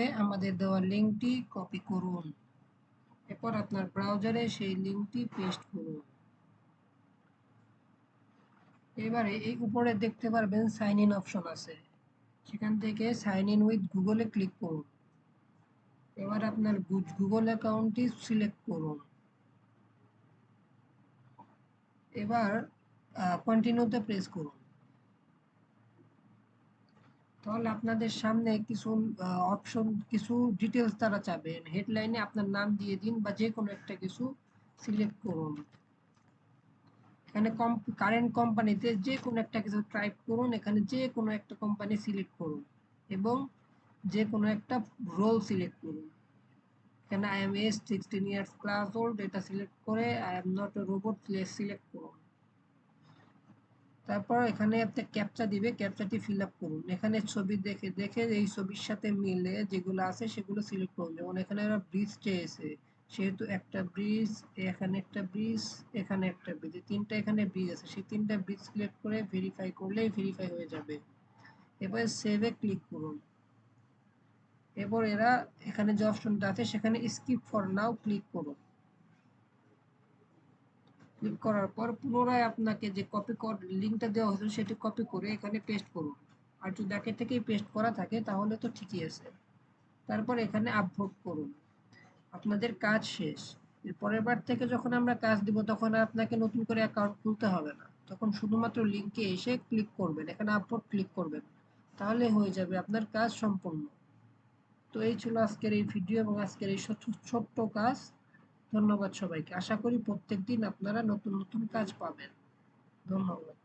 আমাদের দেওয়া লিঙ্কটি কপি করুন। এরপর আপনার ব্রাউজারে সেই লিঙ্কটি পেস্ট করুন। এবারে এই উপরে দেখতে পারবেন সাইন ইন অপশন আছে। সেখান থেকে সাইন ইন উইথ গুগলে ক্লিক করুন। এবার আপনার গুগল অ্যাকাউন্টটি সিলেক্ট করুন। এবার কন্টিনিউতে প্রেস করুন। তাহলে আপনাদের সামনে কিছু অপশন কিছু ডিটেলস তারা চাবেন। হেডলাইনে আপনার নাম দিয়ে দিন বা যে কোনো একটা কিছু সিলেক্ট করুন। এখানে কারেন্ট কোম্পানিতে যে কোনো একটা কিছু টাইপ করুন, এখানে যে কোনো একটা কোম্পানি সিলেক্ট করুন এবং যে কোনো একটা রোল সিলেক্ট করুন। এখানে I am S sixteen years class old এটা সিলেক্ট করে I am not a robot select করুন। তারপর এখানে একটা ক্যাপচা দিবে ক্যাপচাটি ফিল আপ করুন। এখানে ছবি দেখে দেখে এই ছবির সাথে মিলে যেগুলো আছে সেগুলো সিলেক্ট করুন। যেমন এখানে ব্রিজ চেয়েছে, সেহেতু একটা ব্রিজ এখানে একটা ব্রিজ এখানে একটা ব্রিজ তিনটা এখানে ব্রিজ আছে। সেই তিনটা ব্রিজ সিলেক্ট করে ভেরিফাই করলেই ভেরিফাই হয়ে যাবে। এবার সেভে ক্লিক করুন। এরপর এরা এখানে যে অপশনটা আছে, সেখানে স্কিপ ফর নাও ক্লিক করুন। ক্লিক করার পর পুনরায় আপনাকে যে কপি কর লিঙ্কটা দেওয়া হয়েছিল সেটি কপি করে এখানে পেস্ট করুন। আর যদি আগে থেকেই পেস্ট করা থাকে, তাহলে তো ঠিকই আছে। তারপর এখানে আপভোট করুন। আপনাদের কাজ শেষ। পরের বার থেকে যখন আমরা কাজ দিব, তখন আপনাকে নতুন করে অ্যাকাউন্ট খুলতে হবে না। তখন শুধুমাত্র লিঙ্কে এসে ক্লিক করবেন। এখানে আপভোট ক্লিক করবেন। তাহলে হয়ে যাবে আপনার কাজ সম্পূর্ণ। তো এই ছিল আজকের এই ভিডিও এবং আজকের এই ছোট্ট কাজ। ধন্যবাদ সবাইকে। আশা করি প্রত্যেক দিন আপনারা নতুন নতুন কাজ পাবেন। ধন্যবাদ।